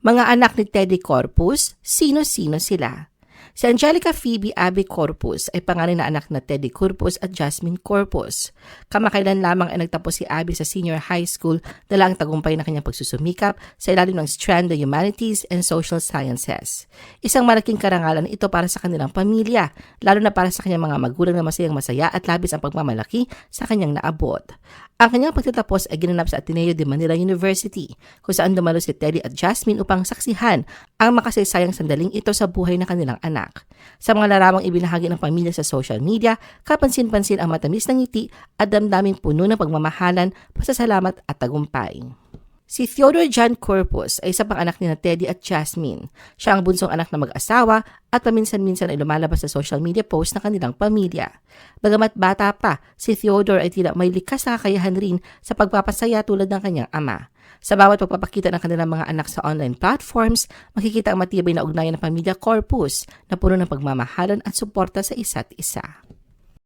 Mga anak ni Teddy Corpus, sino-sino sila? Si Angelica Phoebe Abby Corpus ay pangalan na anak na Teddy Corpus at Jasmine Corpus. Kamakailan lamang ay nagtapos si Abby sa senior high school dala ang tagumpay na kanyang pagsusumikap sa ilalim ng strand of humanities and social sciences. Isang malaking karangalan ito para sa kanilang pamilya, lalo na para sa kanyang mga magulang na masayang masaya at labis ang pagmamalaki sa kanyang naabot. Ang kanyang pagtatapos ay ginanap sa Ateneo de Manila University, kung saan dumalo si Teddy at Jasmine upang saksihan ang makasaysayang sandaling ito sa buhay ng kanilang anak. Sa mga larawang ibinahagi ng pamilya sa social media, kapansin-pansin ang matamis na ngiti at damdaming puno ng pagmamahalan, pasasalamat at tagumpay. Si Theodore John Corpus ay isa pang anak ni Teddy at Jasmine. Siya ang bunsong anak na mag-asawa at paminsan-minsan ay lumalabas sa social media post ng kanilang pamilya. Bagamat bata pa, si Theodore ay tila may likas na kakayahan rin sa pagpapasaya tulad ng kanyang ama. Sa bawat pagpapakita ng kanilang mga anak sa online platforms, makikita ang matibay na ugnayan ng pamilya Corpus na puno ng pagmamahalan at suporta sa isa't isa.